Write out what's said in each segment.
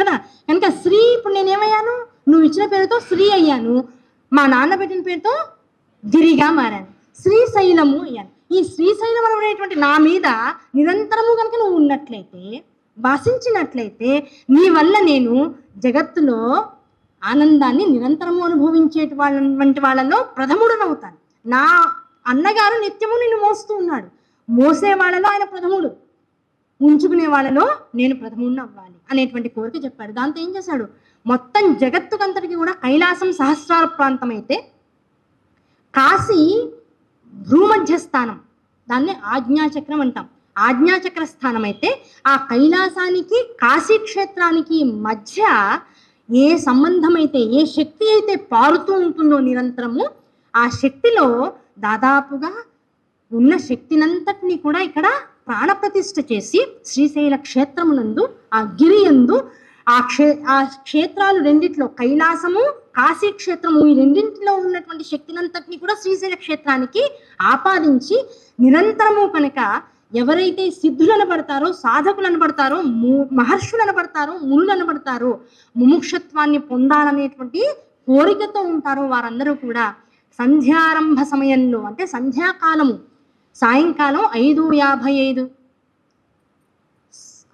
కదా? కనుక శ్రీ ఇప్పుడు నేనేమయ్యాను? నువ్వు ఇచ్చిన పేరుతో శ్రీ అయ్యాను. మా నాన్న పెట్టిన పేరుతో గిరిగా మారాను. శ్రీశైలము అయ్యాను. ఈ శ్రీశైలం అనేటువంటి నా మీద నిరంతరము కనుక నువ్వు ఉన్నట్లయితే వాసించినట్లయితే నీ వల్ల నేను జగత్తులో ఆనందాన్ని నిరంతరము అనుభవించే వాళ్ళ వంటి వాళ్ళలో ప్రథముడనవుతాను. నా అన్నగారు నిత్యము నిన్ను మోస్తూ ఉన్నాడు. మోసే వాళ్ళలో ఆయన ప్రథముడు. ఉంచుకునే వాళ్ళలో నేను ప్రథముణ్ణి అవ్వాలి అనేటువంటి కోరిక చెప్పాడు. దాంతో ఏం చేశాడు? మొత్తం జగత్తుకంతటికి కూడా కైలాసం సహస్రాల ప్రాంతం అయితే కాశీ భూమధ్య స్థానం దాన్ని ఆజ్ఞాచక్రం అంటాం. ఆజ్ఞాచక్ర స్థానం అయితే ఆ కైలాసానికి కాశీ క్షేత్రానికి మధ్య ఏ సంబంధం అయితే ఏ శక్తి అయితే పారుతూ ఉంటుందో నిరంతరము ఆ శక్తిలో దాదాపుగా ఉన్న శక్తినంతటిని కూడా ఇక్కడ ప్రాణప్రతిష్ఠ చేసి శ్రీశైల క్షేత్రమునందు ఆ గిరి యందు ఆ క్షే ఆ క్షేత్రాలు రెండిట్లో కైలాసము కాశీ క్షేత్రము ఈ రెండింటిలో ఉన్నటువంటి శక్తినంతటిని కూడా శ్రీశైల క్షేత్రానికి ఆపాదించి నిరంతరము కనుక ఎవరైతే సిద్ధులు అనబడతారో సాధకులు అనబడతారో ము- మహర్షులు అనబడతారో మునులు అనబడతారో ముముక్షత్వాన్ని పొందాలనేటువంటి కోరికతో ఉంటారో వారందరూ కూడా సంధ్యారంభ సమయంలో అంటే సంధ్యాకాలము సాయంకాలం ఐదు యాభై ఐదు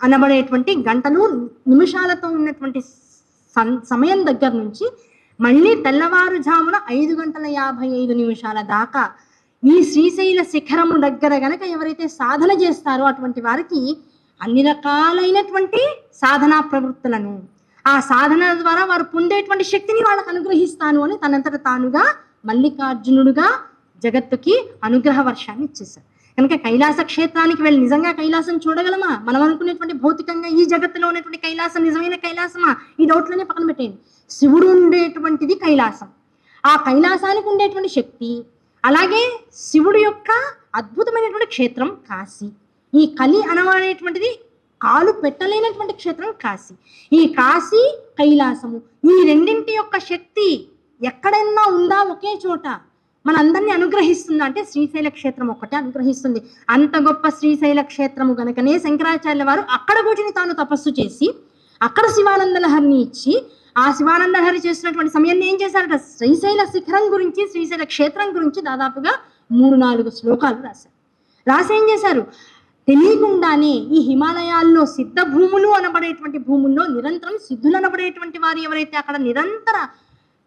అనబడేటువంటి గంటలు నిమిషాలతో ఉన్నటువంటి సం- సమయం దగ్గర నుంచి మళ్ళీ తెల్లవారుజామున ఐదు గంటల యాభై ఐదు నిమిషాల దాకా ఈ శ్రీశైల శిఖరము దగ్గర గనక ఎవరైతే సాధన చేస్తారో అటువంటి వారికి అన్ని రకాలైనటువంటి సాధనా ప్రవృత్తులను ఆ సాధన ద్వారా వారు పొందేటువంటి శక్తిని వాళ్ళకు అనుగ్రహిస్తాను అని తనంతట తానుగా మల్లికార్జునుడుగా జగత్తుకి అనుగ్రహ వర్షాన్ని ఇచ్చేశారు. కనుక కైలాస క్షేత్రానికి వెళ్ళి నిజంగా కైలాసం చూడగలమా? మనం అనుకునేటువంటి భౌతికంగా ఈ జగత్తులో ఉన్నటువంటి కైలాసం నిజమైన కైలాసమా? ఈ డౌట్లోనే పక్కన పెట్టేయండి. శివుడు ఉండేటువంటిది కైలాసం. ఆ కైలాసానికి ఉండేటువంటి శక్తి అలాగే శివుడు యొక్క అద్భుతమైనటువంటి క్షేత్రం కాశీ. ఈ కలి అనబడేటువంటిది కాలు పెట్టలేనటువంటి క్షేత్రం కాశీ. ఈ కాశీ కైలాసము. ఈ రెండింటి యొక్క శక్తి ఎక్కడైనా ఉందా ఒకే చోట? మనందరినీ అనుగ్రహిస్తుంది. అంటే శ్రీశైల క్షేత్రం ఒక్కటే అనుగ్రహిస్తుంది. అంత గొప్ప శ్రీశైల క్షేత్రము గనకనే శంకరాచార్య వారు అక్కడ కూర్చుని తాను తపస్సు చేసి అక్కడ శివానంద లహరిని ఇచ్చి ఆ శివానంద లహరి చేసినటువంటి సమయంలో ఏం చేశారట? శ్రీశైల శిఖరం గురించి శ్రీశైల క్షేత్రం గురించి దాదాపుగా మూడు నాలుగు శ్లోకాలు రాశారు. రాసి ఏం చేశారు? తెలియకుండానే ఈ హిమాలయాల్లో సిద్ధ భూములు అనబడేటువంటి భూముల్లో నిరంతరం సిద్ధులు అనబడేటువంటి వారు ఎవరైతే అక్కడ నిరంతర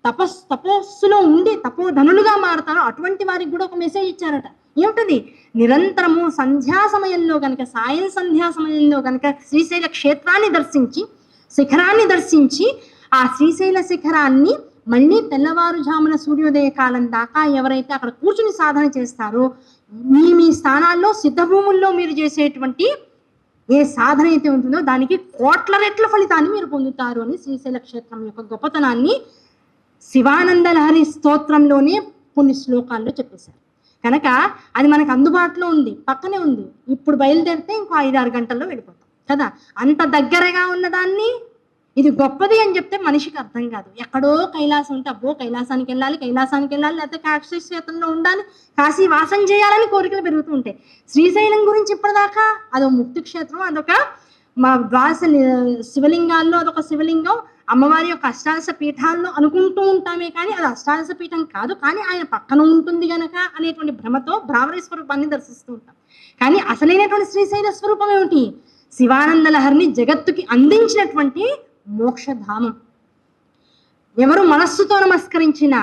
తపస్ తపస్సులో ఉండి తపోధనులుగా మారతారో అటువంటి వారికి కూడా ఒక మెసేజ్ ఇచ్చారట. ఏమిటది? నిరంతరము సంధ్యా సమయంలో కనుక సాయం సంధ్యా సమయంలో కనుక శ్రీశైల క్షేత్రాన్ని దర్శించి శిఖరాన్ని దర్శించి ఆ శ్రీశైల శిఖరాన్ని మళ్ళీ తెల్లవారుజామున సూర్యోదయ కాలం దాకా ఎవరైతే అక్కడ కూర్చుని సాధన చేస్తారో మీ మీ స్థానాల్లో సిద్ధభూముల్లో మీరు చేసేటువంటి ఏ సాధన అయితే ఉంటుందో దానికి కోట్ల రెట్ల ఫలితాన్ని మీరు పొందుతారు అని శ్రీశైల క్షేత్రం యొక్క గొప్పతనాన్ని శివానంద లహరి స్తోత్రంలోనే కొన్ని శ్లోకాల్లో చెప్పేశారు. కనుక అది మనకు అందుబాటులో ఉంది పక్కనే ఉంది. ఇప్పుడు బయలుదేరితే ఇంకో ఐదారు గంటల్లో వెళ్ళిపోతాం కదా? అంత దగ్గరగా ఉన్నదాన్ని ఇది గొప్పది అని చెప్తే మనిషికి అర్థం కాదు. ఎక్కడో కైలాసం ఉంటే అబ్బో కైలాసానికి వెళ్ళాలి కైలాసానికి వెళ్ళాలి లేకపోతే కాశీ క్షేత్రంలో ఉండాలి కాశీ వాసం చేయాలని కోరికలు పెరుగుతూ ఉంటాయి. శ్రీశైలం గురించి ఇప్పటిదాకా అదొక ముక్తి క్షేత్రం అదొక మా ద్వాస శివలింగాల్లో అదొక శివలింగం అమ్మవారి యొక్క అష్టాదశ పీఠాల్లో అనుకుంటూ ఉంటామే కానీ అది అష్టాదశ పీఠం కాదు. కానీ ఆయన పక్కన ఉంటుంది గనక అనేటువంటి భ్రమతో భ్రామరీ స్వరూపాన్ని దర్శిస్తూ ఉంటాం. కానీ అసలైనటువంటి శ్రీశైల స్వరూపం ఏమిటి? శివానంద లహరిని జగత్తుకి అందించినటువంటి మోక్షధామం. ఎవరు మనస్సుతో నమస్కరించినా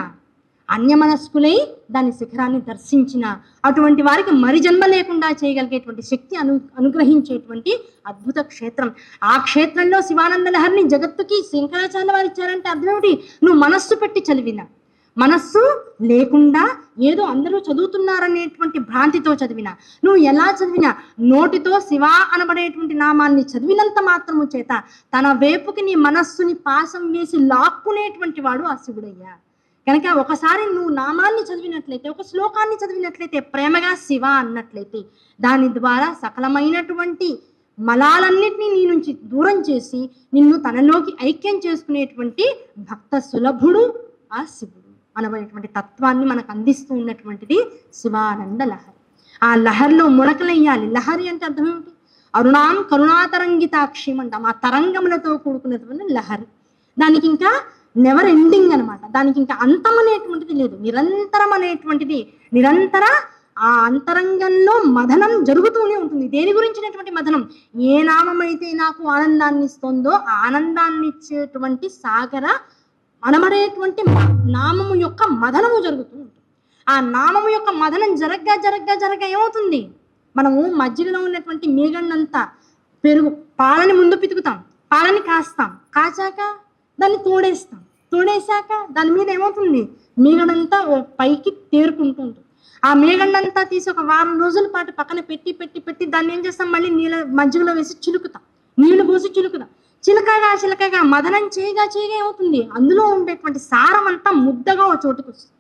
అన్యమనస్కులై దాని శిఖరాన్ని దర్శించిన అటువంటి వారికి మరి జన్మ లేకుండా చేయగలిగేటువంటి శక్తి అను అనుగ్రహించేటువంటి అద్భుత క్షేత్రం. ఆ క్షేత్రంలో శివానంద లహరిని జగత్తుకి శంకరాచార్య వారు ఇచ్చారంటే అర్థమేమిటి నువ్వు మనస్సు పెట్టి చదివిన. మనస్సు లేకుండా ఏదో అందరూ చదువుతున్నారనేటువంటి భ్రాంతితో చదివిన. నువ్వు ఎలా చదివినా? నోటితో శివ అనబడేటువంటి నామాన్ని చదివినంత మాత్రము చేత తన వేపుకి నీ మనస్సుని పాసం వేసి లాక్కునేటువంటి వాడు ఆ శివుడయ్యా. కనుక ఒకసారి నువ్వు నామాన్ని చదివినట్లయితే ఒక శ్లోకాన్ని చదివినట్లయితే ప్రేమగా శివ అన్నట్లయితే దాని ద్వారా సకలమైనటువంటి మలాలన్నిటినీ నీ నుంచి దూరం చేసి నిన్ను తనలోకి ఐక్యం చేసుకునేటువంటి భక్త సులభుడు ఆ శివుడు అనబడేటువంటి తత్వాన్ని మనకు అందిస్తూ ఉన్నటువంటిది శివానంద లహరి. ఆ లహరిలో మునకలయ్యాలి. లహరి అంటే అర్థం ఏమిటి? అరుణాం కరుణాతరంగితాక్షిం అంటాం ఆ తరంగములతో కూడుకున్నటువంటి లహరి. దానికి ఇంకా నెవర్ ఎండింగ్ అన్నమాట. దానికి ఇంకా అంతం అనేటువంటిది లేదు. నిరంతరం అనేటువంటిది నిరంతర ఆ అంతరంగంలో మదనం జరుగుతూనే ఉంటుంది. దేని గురించినటువంటి మదనం? ఏ నామమైతే నాకు ఆనందాన్ని ఇస్తుందో ఆ ఆనందాన్ని ఇచ్చేటువంటి సాగర అనబడేటువంటి నామము యొక్క మదనము జరుగుతూ ఉంటుంది. ఆ నామము యొక్క మదనం జరగ్గా జరగ్గా జరగ ఏమవుతుంది? మనము మధ్యలో ఉన్నటువంటి మీగండంతా పెరుగు పాలని ముందు పితుకుతాం. పాలని కాస్తాం. కాచాక దాన్ని తోడేస్తాం. తోడేశాక దాని మీద ఏమవుతుంది? మీగడంతా పైకి తేరుకుంటుంది ఆ మీగడంతా తీసి ఒక వారం రోజుల పాటు పక్కన పెట్టి పెట్టి పెట్టి దాన్ని ఏం చేస్తాం? మళ్ళీ నీళ్ళ మజ్జిగలో వేసి చిలుకుతాం. నీళ్ళు పోసి చిలుకుతాం. చిలకగా చిలకగా మదనం చేయగా చేయగా ఏమవుతుంది? అందులో ఉండేటువంటి సారం అంతా ముద్దగా ఒక చోటుకు వస్తుంది.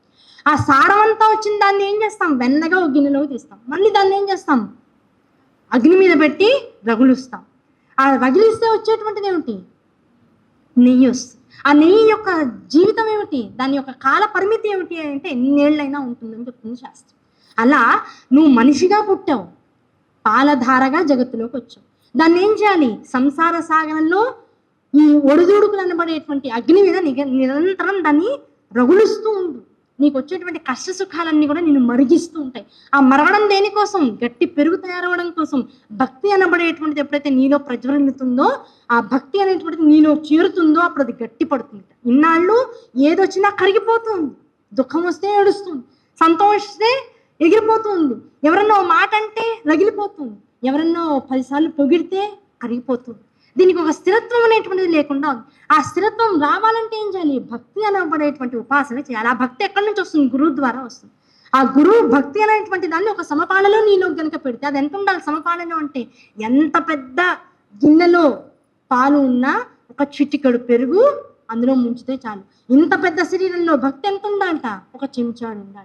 ఆ సారం అంతా వచ్చిన దాన్ని ఏం చేస్తాం? వెన్నగా ఒక గిన్నెలోకి తీస్తాం. మళ్ళీ దాన్ని ఏం చేస్తాం? అగ్ని మీద పెట్టి రగులుస్తాం. ఆ రగిలిస్తే వచ్చేటువంటిది ఏమిటి? నెయ్యి ఆ నెయ్యి యొక్క జీవితం ఏమిటి? దాని యొక్క కాల పరిమితి ఏమిటి అంటే ఎన్నేళ్ళైనా ఉంటుందని చెప్తుంది శాస్త్రం. అలా నువ్వు మనిషిగా పుట్టావు. పాలధారగా జగత్తులోకి వచ్చావు. దాన్ని ఏం చేయాలి? సంసార సాగరంలో ఈ ఒడిదుడుకులు అనబడేటువంటి అగ్ని మీద నిగ నిరంతరం దాన్ని రగులుస్తూ ఉండు. నీకు వచ్చేటువంటి కష్ట సుఖాలన్నీ కూడా నేను మరిగిస్తూ ఉంటాయి. ఆ మరగడం దేనికోసం? గట్టి పెరుగు తయారవడం కోసం. భక్తి అనబడేటువంటిది ఎప్పుడైతే నీలో ప్రజ్వలితుందో ఆ భక్తి అనేటువంటిది నీలో చేరుతుందో అప్పుడు అది గట్టి పడుతుంది ఇన్నాళ్ళు ఏదొచ్చినా కరిగిపోతుంది. దుఃఖం వస్తే ఏడుస్తుంది. సంతోషిస్తే ఎగిరిపోతుంది. ఎవరన్నా మాట అంటే రగిలిపోతుంది. ఎవరన్నా పదిసార్లు పొగిడితే కరిగిపోతుంది. దీనికి ఒక స్థిరత్వం అనేటువంటిది లేకుండా ఆ స్థిరత్వం రావాలంటే ఏం చేయాలి? భక్తి అనబడేటువంటి ఉపాసన చేయాలి. ఆ భక్తి ఎక్కడి నుంచి వస్తుంది? గురువు ద్వారా వస్తుంది. ఆ గురువు భక్తి అనేటువంటి దాన్ని ఒక సమపాలలో నీలో కనుక పెడితే అది ఎంత ఉండాలి? సమపాలలో అంటే ఎంత పెద్ద గిన్నెలో పాలు ఉన్నా ఒక చిటికెడు పెరుగు అందులో ముంచితే చాలు. ఇంత పెద్ద శరీరంలో భక్తి ఎంత ఉండాలంట ఒక చెంచాడు ఉండాలి